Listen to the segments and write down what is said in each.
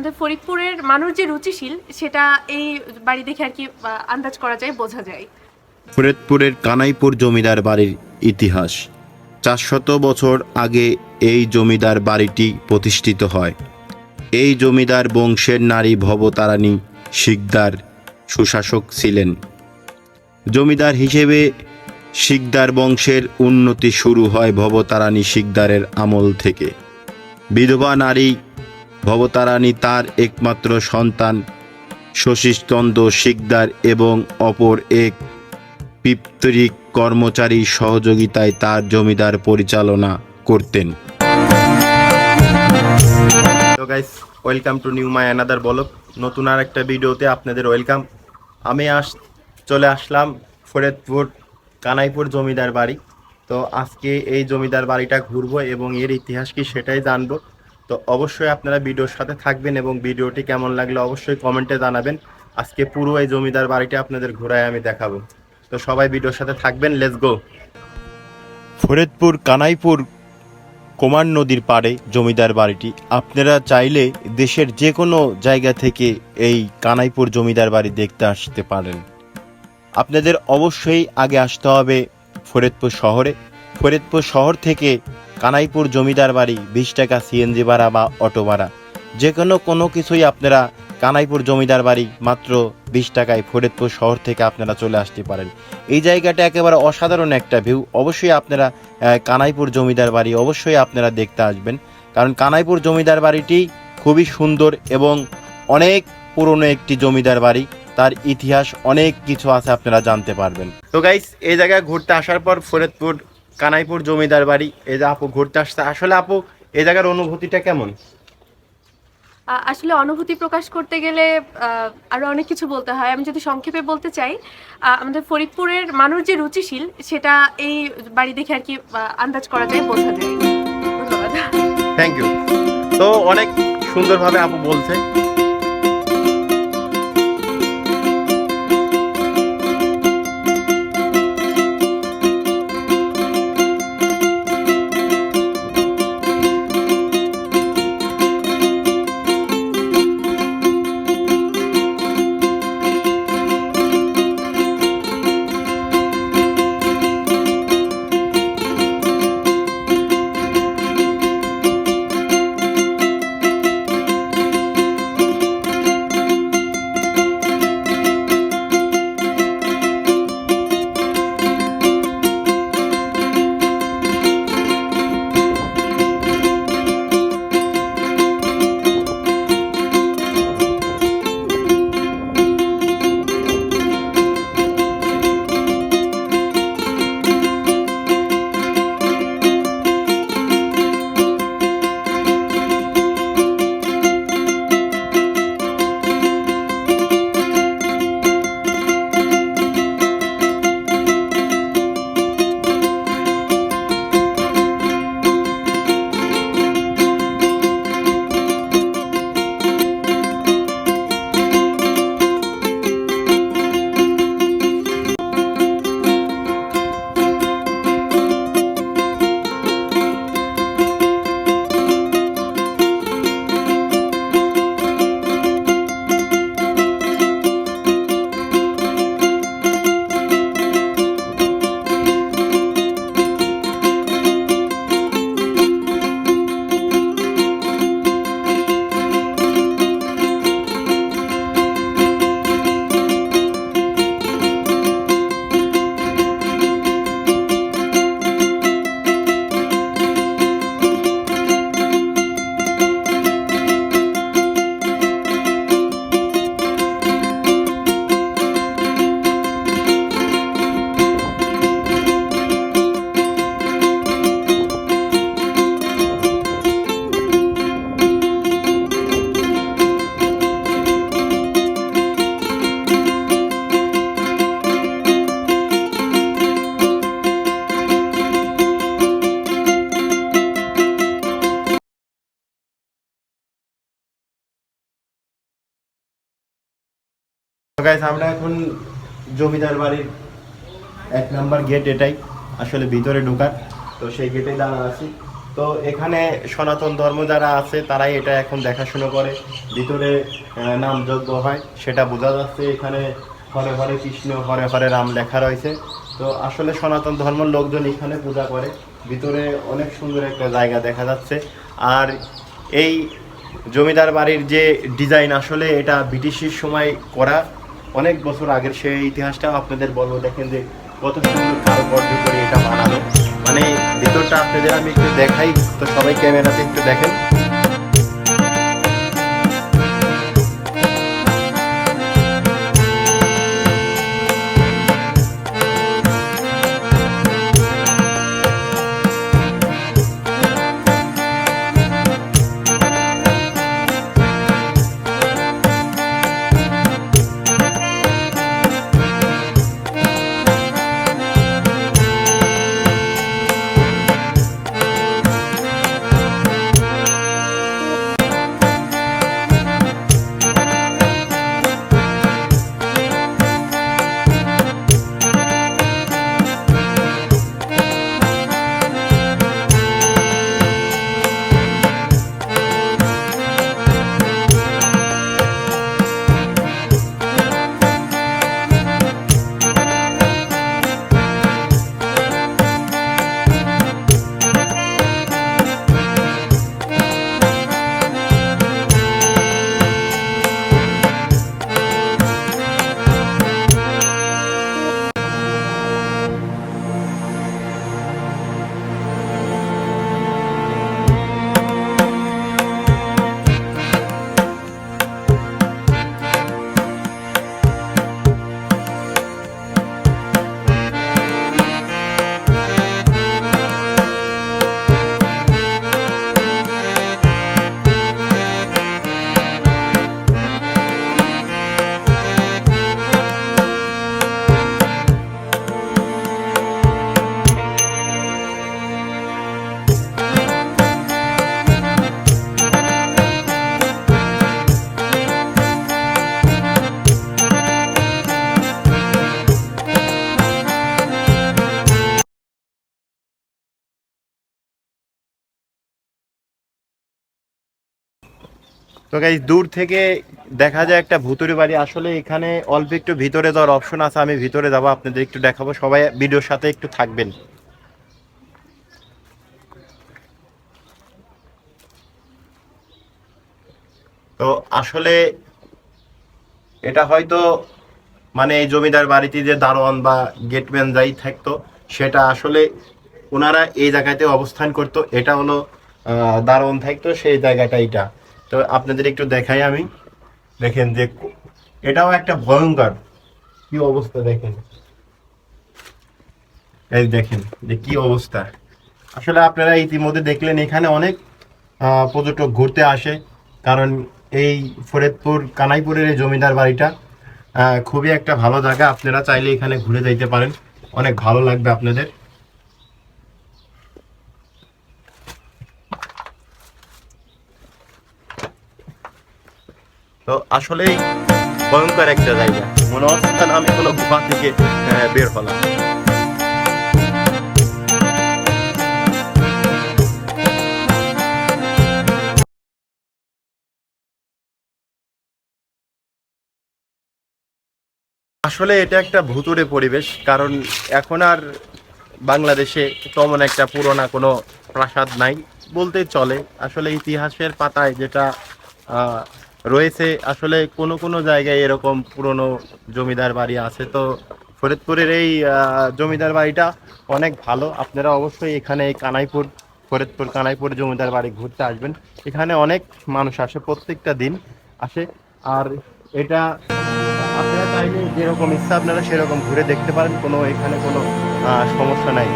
আমাদের ফরিদপুরের মানুষ যে রুচিশীল, সেটা এই বাড়ি দেখে আর কি আন্দাজ করা যায়, বোঝা যায়। ফরিদপুরের কানাইপুর জমিদার বাড়ির ইতিহাস। চারশত বছর আগে এই জমিদার বাড়িটি প্রতিষ্ঠিত হয়। এই জমিদার বংশের নারী ভবতারানী শিকদার সুশাসক ছিলেন। জমিদার হিসেবে শিকদার বংশের উন্নতি শুরু হয় ভবতারানী শিকদারের আমল থেকে। বিধবা নারী ভবতারানী তার একমাত্র সন্তান শশীচন্দ্র শিকদার এবং অপর এক পিপ্তরিক কর্মচারী সহযোগিতায় তার জমিদার পরিচালনা করতেন। Guys welcome to new my another vlog নতুন আর একটা ভিডিওতে আপনাদের ওয়েলকাম আমি আস, চলে আসলাম ফরিদপুর, কানাইপুর জমিদার বাড়ি। তো আজকে এই জমিদার বাড়িটা ঘুরবো এবং এর ইতিহাস কি সেটাই জানব। তো অবশ্যই আপনারা ভিডিওর সাথে থাকবেন এবং ভিডিওটি কেমন লাগল অবশ্যই কমেন্টে জানাবেন। আজকে পুরো এই জমিদার বাড়িটা আপনাদের ঘোরায় আমি দেখাবো। তো সবাই ভিডিওর সাথে থাকবেন let's go Faridpur, Kanaipur come on নদীর পাড়ে জমিদার বাড়িটি। আপনারা চাইলে দেশের যে কোনো জায়গা থেকে এই কানাইপুর জমিদার বাড়ি দেখতে আসতে পারেন। আপনাদের অবশ্যই আগে আসতে হবে ফরিদপুর শহরে। ফরিদপুর শহর থেকে কানাইপুর জমিদার বাড়ি, বিশ টাকা সিএনজি ভাড়া বা অটো ভাড়া। যে কোনো কোনো কিছুই আপনারা কানাইপুর জমিদার বাড়ি মাত্র বিশ টাকায় ফরিদপুর শহর থেকে আপনারা চলে আসতে পারেন। এই জায়গাটা একেবারে অসাধারণ একটা ভিউ অবশ্যই আপনারা কানাইপুর জমিদার বাড়ি অবশ্যই আপনারা দেখতে আসবেন। কারণ কানাইপুর জমিদার বাড়িটি খুবই সুন্দর এবং অনেক পুরনো একটি জমিদার বাড়ি। তার ইতিহাস অনেক কিছু আছে, আপনারা জানতে পারবেন। তো গাইস এই জায়গায় ঘুরতে আসার পর ফরিদপুর কানাইপুর জমিদার বাড়ি এই যে আপু ঘুরতে আসছে আসলে আপু এই জায়গার অনুভূতিটা কেমন? আসলে অনুভূতি প্রকাশ করতে গেলে আহ, আরও অনেক কিছু বলতে হয়। আমি যদি সংক্ষেপে বলতে চাই আমাদের ফরিদপুরের মানুষ যে রুচিশীল সেটা এই বাড়ি দেখে আর কি আন্দাজ করা যায় বোঝা যায়। ধন্যবাদ। থ্যাংক ইউ তো অনেক সুন্দরভাবে আপু বলছে। গাইস আমরা এখন জমিদার বাড়ির এক নাম্বার গেট এটাই আসলে ভিতরে ঢোকার। তো সেই গেটেই দাঁড়া আছি। তো এখানে সনাতন ধর্ম যারা আছে তারাই এটা এখন দেখাশুনো করে। ভিতরে আহ, নামযজ্ঞ হয় সেটা বোঝা যাচ্ছে। এখানে হরে হরে কৃষ্ণ হরে হরে রাম লেখা রয়েছে। তো আসলে সনাতন ধর্মের লোকজন এখানে পূজা করে। ভিতরে অনেক সুন্দর একটা জায়গা দেখা যাচ্ছে। আর এই জমিদার বাড়ির যে ডিজাইন আসলে এটা ব্রিটিশের সময় করা অনেক বছর আগের সেই ইতিহাসটা আপনাদের বলব। দেখেন যে কত সুন্দর কারুকার্য করে এটা বানানো মানে ভিতরটা আপনাদের আমি একটু দেখাই, তো সবাই ক্যামেরাতে একটু দেখেন। তো গাইজ দূর থেকে দেখা যায় একটা ভুতুরে বাড়ি। আসলে এখানে অল্প একটু ভিতরে যাওয়ার অপশন আছে, আমি ভিতরে যাব, আপনাদের একটু দেখাবো। সবাই ভিডিওর সাথে একটু থাকবেন। তো আসলে এটা হয়তো মানে এই জমিদার বাড়িতে যে দারোয়ান বা গেটম্যান যাই থাকতো, সেটা আসলে ওনারা এই জায়গাতে অবস্থান করতো। এটা হলো দারোয়ান থাকতো, সেই জায়গাটা এটা তো আপনাদের একটু দেখাই আমি। দেখেন যে এটাও একটা ভয়ঙ্কর কি অবস্থা দেখেন। এই দেখেন যে কি অবস্থা। আসলে আপনারা ইতিমধ্যে দেখলেন এখানে অনেক পর্যটক ঘুরতে আসে। কারণ এই ফরিদপুর, কানাইপুরের এই জমিদার বাড়িটা খুবই একটা ভালো জায়গা। আপনারা চাইলে এখানে ঘুরে যাইতে পারেন। অনেক ভালো লাগবে আপনাদের। তো আসলেই ভয়ঙ্কর একটা জায়গা। মনে হচ্ছে আমি কোনো গুহা থেকে বের হলাম। আসলে এটা একটা ভুতুরে পরিবেশ, কারণ এখন আর বাংলাদেশে তেমন একটা পুরোনো কোনো প্রাসাদ নাই বলতে চলে। আসলে ইতিহাসের পাতায় যেটা রয়েছে। আসলে কোনো কোনো জায়গায় এরকম পুরনো জমিদার বাড়ি আছে। তো ফরিদপুরের এই জমিদার বাড়িটা অনেক ভালো। আপনারা অবশ্যই এখানে এই কানাইপুর, ফরিদপুর, কানাইপুর জমিদার বাড়ি ঘুরতে আসবেন। এখানে অনেক মানুষ আসে, প্রত্যেকটা দিন আসে। আর এটা আপনারা চাইলে যেরকম ইচ্ছা আপনারা সেরকম ঘুরে দেখতে পারেন। কোনো এখানে কোনো সমস্যা নাই।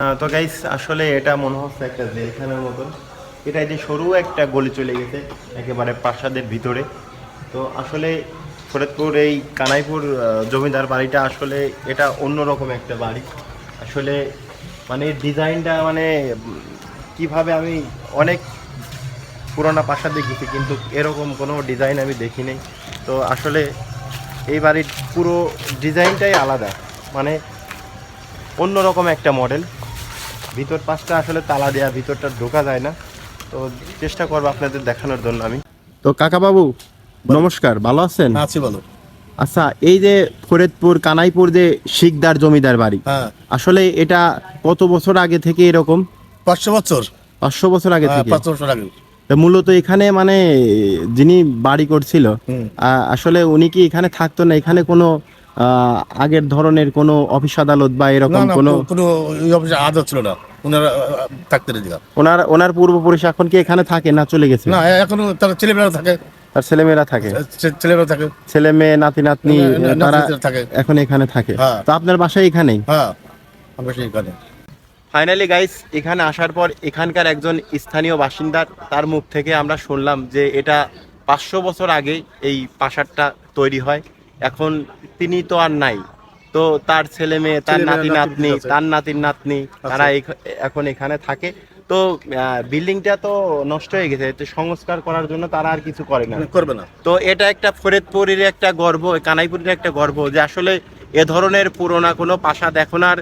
তো গাইস আসলে এটা মনে হচ্ছে একটা জেলখানার মতন। এটা যে সরু একটা গলি চলে গেছে, একেবারে প্রাসাদের ভিতরে। তো আসলে ফরিদপুর এই কানাইপুর জমিদার বাড়িটা আসলে এটা অন্যরকম একটা বাড়ি। আসলে মানে ডিজাইনটা মানে কীভাবে আমি অনেক পুরোনো প্রাসাদে দেখেছি, কিন্তু এরকম কোনো ডিজাইন আমি দেখি নাই। তো আসলে এই বাড়ির পুরো ডিজাইনটাই আলাদা। মানে অন্যরকম একটা মডেল। ভিতর পাশটা আসলে তালা দেওয়া ভিতরটা ঢোকা যায় না। তো চেষ্টা করব আপনাদের দেখানোর জন্য আমি। তো কাকা বাবু নমস্কার ভালো আছেন? আছি বলো আচ্ছা এই যে ফরিদপুর কানাইপুর যে শিকদার জমিদার বাড়ি হ্যাঁ। আসলে এটা কত বছর আগে থেকে এরকম? পাঁচশো বছর। পাঁচশো বছর আগে হ্যাঁ, থেকে? পাঁচশো বছর আগে। মূলত এখানে মানে যিনি বাড়ি করছিল আহ, আসলে উনি কি এখানে থাকতো না? এখানে কোনো আগের ধরনের কোনো অফিস আদালত বা এরকম কোনো কোনো অফিসে ছিল না। ওনারা থাকতে রেজি ওনার ওনার পূর্বপুরুষ এখন কি এখানে থাকে না চলে গেছে? না এখনও তার ছেলেমেয়েরা থাকে। তার ছেলেমেয়েরা থাকে? ছেলেমেয়েরা থাকে। ছেলে মেয়ে নাতি নাতনি তারা থাকে। এখন এখানে থাকে। হ্যাঁ। তো আপনার বাসা এখানেই হ্যাঁ আমরা ফাইনালি গাইস এখানে আসার পর এখানকার একজন স্থানীয় বাসিন্দার তার মুখ থেকে আমরা শুনলাম যে এটা পাঁচশো বছর আগে এই প্রাসাদটা তৈরি হয়। এখন তিনি তো আর নাই। তো তার ছেলে মেয়ে তার নাতি নাতনি তার নাতির নাতনি তারা এখন এখানে থাকে। তো বিল্ডিংটা তো নষ্ট হয়ে গেছে তো সংস্কার করার জন্য তারা আর কিছু করে না। করবে না। তো এটা একটা ফরিদপুরের একটা গর্ব কানাইপুরের একটা গর্ব যে আসলে এ ধরনের পুরোনো কোনো পাশা এখন আর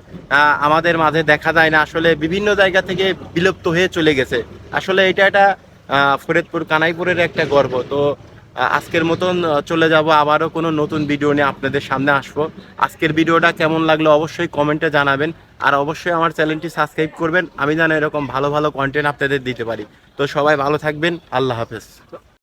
আমাদের মাঝে দেখা যায় না। আসলে বিভিন্ন জায়গা থেকে বিলুপ্ত হয়ে চলে গেছে। আসলে এটা একটা আহ, ফরিদপুর কানাইপুরের একটা গর্ব। তো আজকের মতন চলে যাব। আবারও কোনো নতুন ভিডিও নিয়ে আপনাদের সামনে আসব। আজকের ভিডিওটা কেমন লাগল অবশ্যই কমেন্টে জানাবেন। আর অবশ্যই আমার চ্যানেলটি সাবস্ক্রাইব করবেন। আমি যেন এরকম ভালো ভালো কন্টেন্ট আপনাদের দিতে পারি। তো সবাই ভালো থাকবেন। আল্লাহ হাফেজ।